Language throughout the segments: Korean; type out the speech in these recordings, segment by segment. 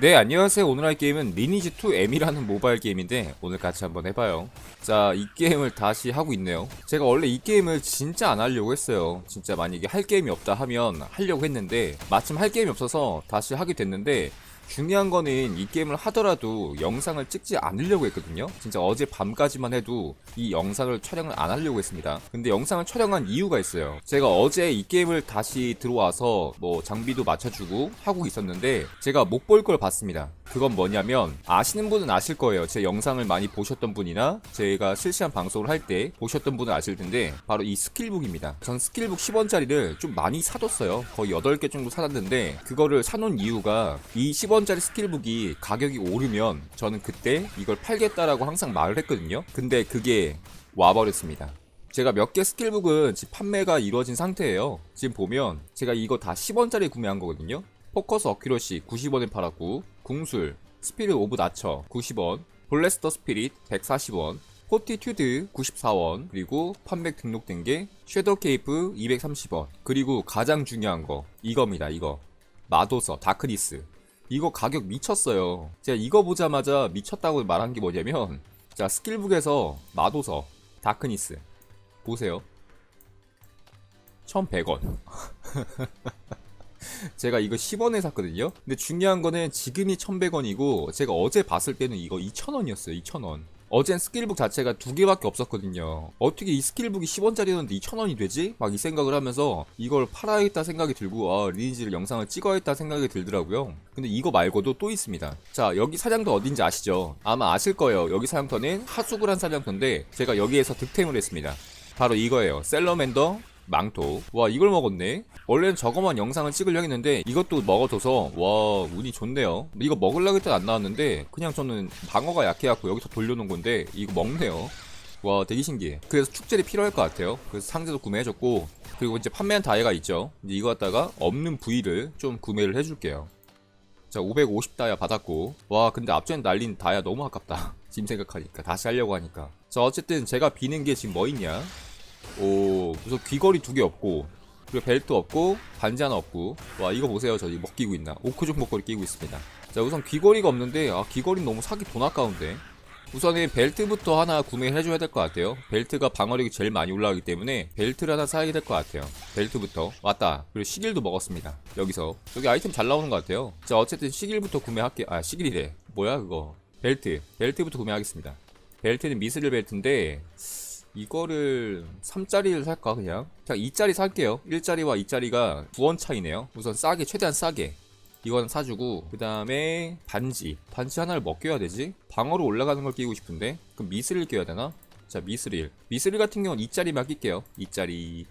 네 안녕하세요. 오늘 할 게임은 리니지2 M이라는 모바일 게임인데 오늘 같이 한번 해봐요. 자 이 게임을 다시 하고 있네요. 제가 원래 이 게임을 진짜 안 하려고 했어요. 진짜 만약에 할 게임이 없다 하면 하려고 했는데 마침 할 게임이 없어서 다시 하게 됐는데 중요한 거는 이 게임을 하더라도 영상을 찍지 않으려고 했거든요. 진짜 어제 밤까지만 해도 이 영상을 촬영을 안 하려고 했습니다. 근데 영상을 촬영한 이유가 있어요. 제가 어제 이 게임을 다시 들어와서 뭐 장비도 맞춰주고 하고 있었는데 제가 못 볼 걸 봤습니다. 그건 뭐냐면 아시는 분은 아실 거예요. 제 영상을 많이 보셨던 분이나 제가 실시간 방송을 할 때 보셨던 분은 아실 텐데 바로 이 스킬북입니다. 전 스킬북 10원짜리를 좀 많이 사뒀어요. 거의 8개 정도 사놨는데 그거를 사놓은 이유가 이 10원 짜리 스킬북이 가격이 오르면 저는 그때 이걸 팔겠다라고 항상 말을 했거든요. 근데 그게 와버렸습니다. 제가 몇 개 스킬북은 지금 판매가 이루어진 상태예요. 지금 보면 제가 이거 다 10원짜리 구매한 거거든요. 포커스 어큐러시 90원에 팔았고 궁술 스피릿 오브 나처 90원 블래스터 스피릿 140원 포티튜드 94원 그리고 판매 등록된 게 섀도우 케이프 230원 그리고 가장 중요한 거 이겁니다 이거 마도서 다크니스 이거 가격 미쳤어요 제가 이거 보자마자 미쳤다고 말한 게 뭐냐면 자 스킬북에서 마도서 다크니스 보세요 1100원 제가 이거 10원에 샀거든요. 근데 중요한 거는 지금이 1100원이고 제가 어제 봤을 때는 이거 2000원이었어요. 2000원. 어젠 스킬북 자체가 두 개밖에 없었거든요. 어떻게 이 스킬북이 10원짜리였는데 2000원이 되지? 막 이 생각을 하면서 이걸 팔아야겠다 생각이 들고 아 리니지를 영상을 찍어야겠다 생각이 들더라고요. 근데 이거 말고도 또 있습니다. 자 여기 사냥터 어딘지 아시죠? 아마 아실 거예요. 여기 사냥터는 하수구란 사냥터인데 제가 여기에서 득템을 했습니다. 바로 이거예요. 셀러맨더 망토. 와, 이걸 먹었네? 원래는 저거만 영상을 찍으려고 했는데, 이것도 먹어줘서, 와, 운이 좋네요. 이거 먹으려고 했더니 안 나왔는데, 그냥 저는 방어가 약해갖고 여기서 돌려놓은 건데, 이거 먹네요. 와, 되게 신기해. 그래서 축제리 필요할 것 같아요. 그래서 상자도 구매해줬고, 그리고 이제 판매한 다이가 있죠. 이거 갖다가 없는 부위를 좀 구매를 해줄게요. 자, 550 다이아 받았고, 와, 근데 앞전에 날린 다이아 너무 아깝다. 지금 생각하니까. 다시 하려고 하니까. 자, 어쨌든 제가 비는 게 지금 뭐 있냐? 오 우선 귀걸이 두 개 없고 그리고 벨트 없고 반지 하나 없고. 와 이거 보세요. 저 이거 뭐 있나. 오크족 목걸이 끼고 있습니다. 자 우선 귀걸이가 없는데 아 귀걸이는 너무 사기 돈 아까운데. 우선은 벨트부터 하나 구매해줘야 될 것 같아요. 벨트가 방어력이 제일 많이 올라가기 때문에 벨트를 하나 사야 될 것 같아요. 벨트부터. 왔다. 그리고 시길도 먹었습니다. 여기서. 여기 아이템 잘 나오는 것 같아요. 자 어쨌든 시길부터 구매할게. 아 시길이래. 뭐야 그거. 벨트. 벨트부터 구매하겠습니다. 벨트는 미스릴 벨트인데 이거를 3짜리를 살까 그냥? 그냥 2짜리 살게요. 1짜리와 2짜리가 9원 차이네요. 우선 싸게 최대한 싸게. 이거는 사주고 그 다음에 반지. 반지 하나를 뭐 껴야 되지? 방어로 올라가는 걸 끼고 싶은데? 그럼 미스릴 껴야 되나? 자 미스릴. 미스릴 같은 경우는 2짜리만 낄게요. 2짜리.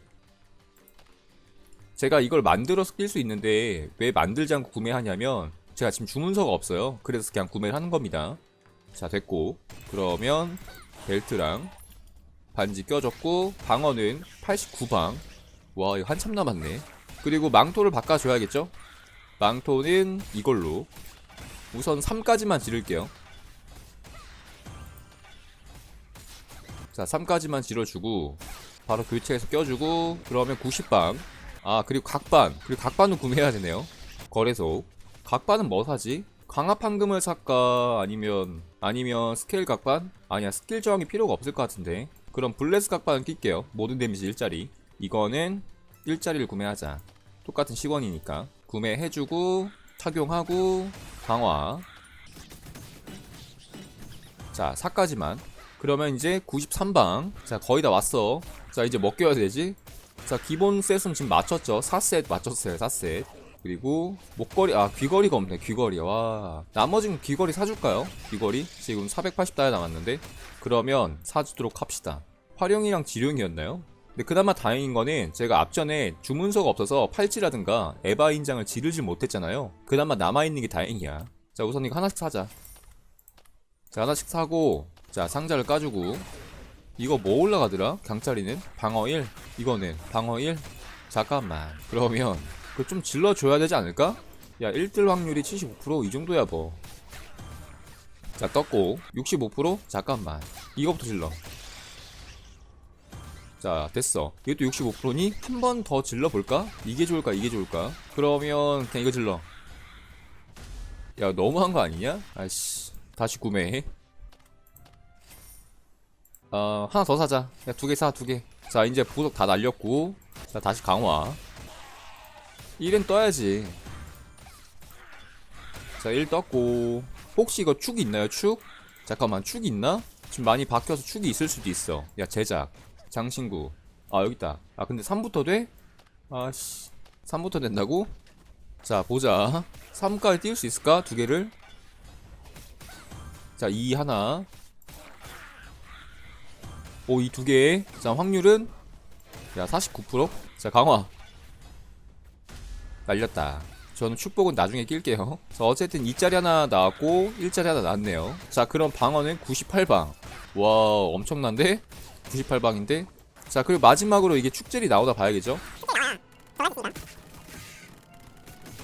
제가 이걸 만들어서 낄 수 있는데 왜 만들지 않고 구매하냐면 제가 지금 주문서가 없어요. 그래서 그냥 구매를 하는 겁니다. 자 됐고. 그러면 벨트랑 반지 껴줬고 방어는 89방. 와 이거 한참 남았네. 그리고 망토를 바꿔줘야겠죠? 망토는 이걸로 우선 3까지만 지를게요. 자 3까지만 지러주고 바로 교체해서 껴주고 그러면 90방. 아 그리고 각반. 그리고 각반은 구매해야 되네요. 거래소. 각반은 뭐 사지? 강압 황금을 살까? 아니면 아니면 스케일 각반? 아니야 스킬 저항이 필요가 없을 것 같은데 그럼 블레스 각반은 낄게요. 모든 데미지 1짜리. 이거는 1짜리를 구매하자. 똑같은 10원이니까. 구매해주고 착용하고 강화. 자 4까지만. 그러면 이제 93방. 자 거의 다 왔어. 자 이제 뭐 껴야 되지? 자 기본 셋은 지금 맞췄죠? 4셋 맞췄어요 4셋 그리고 목걸이 아 귀걸이가 없네 귀걸이 와. 나머지는 귀걸이 사줄까요? 귀걸이? 지금 480다이 남았는데. 그러면 사주도록 합시다. 활용이랑 지룡이었나요? 근데 그나마 다행인 거는 제가 앞전에 주문서가 없어서 팔찌라든가 에바 인장을 지르지 못했잖아요. 그나마 남아있는 게 다행이야. 자 우선 이거 하나씩 사자. 자 하나씩 사고 자 상자를 까주고. 이거 뭐 올라가더라? 강짜리는? 방어 1 이거는 방어 1 잠깐만. 그러면 그 좀 질러줘야 되지 않을까? 야 1들 확률이 75%이 정도야 뭐. 자 떴고 65% 잠깐만 이거부터 질러. 자 됐어. 이것도 65%니 한 번 더 질러 볼까? 이게 좋을까 이게 좋을까? 그러면 그냥 이거 질러. 야 너무한 거 아니냐? 아이씨 다시 구매해 어 하나 더 사자 야 두 개 사 두개자 이제 보석 다 날렸고 자 다시 강화 1은 떠야지 자 1 떴고 혹시 이거 축 있나요 축? 잠깐만 축 있나? 지금 많이 바뀌어서 축이 있을 수도 있어 야 제작 장신구 아 여기있다 아 근데 3부터 돼? 아씨 3부터 된다고? 자 보자 3까지 띄울 수 있을까? 두 개를 자, 2 하나. 오, 이 두 개. 자, 확률은 야, 49%? 자, 강화. 날렸다. 저는 축복은 나중에 낄게요. 자, 어쨌든 2짜리 하나 나왔고 1짜리 하나 나왔네요. 자, 그럼 방어는 98방. 와, 엄청난데? 98방인데? 자, 그리고 마지막으로 이게 축젤이 나오다 봐야겠죠?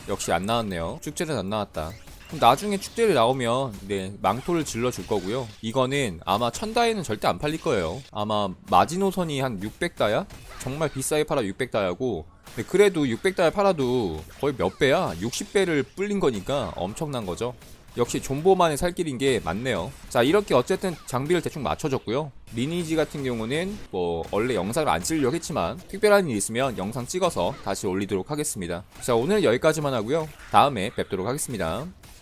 역시 안 나왔네요. 축제는 안 나왔다. 그럼 나중에 축제를 나오면 네 망토를 질러 줄 거고요. 이거는 아마 천다에는 절대 안 팔릴 거예요. 아마 마지노선이 한 600다야? 정말 비싸게 팔아 600다야고. 근데 그래도 600다야 팔아도 거의 몇 배야? 60배를 불린 거니까 엄청난 거죠. 역시 존보만의 살 길인 게 맞네요. 자, 이렇게 어쨌든 장비를 대충 맞춰줬고요. 리니지 같은 경우는 뭐 원래 영상을 안 찍으려고 했지만 특별한 일 있으면 영상 찍어서 다시 올리도록 하겠습니다. 자, 오늘 여기까지만 하고요. 다음에 뵙도록 하겠습니다.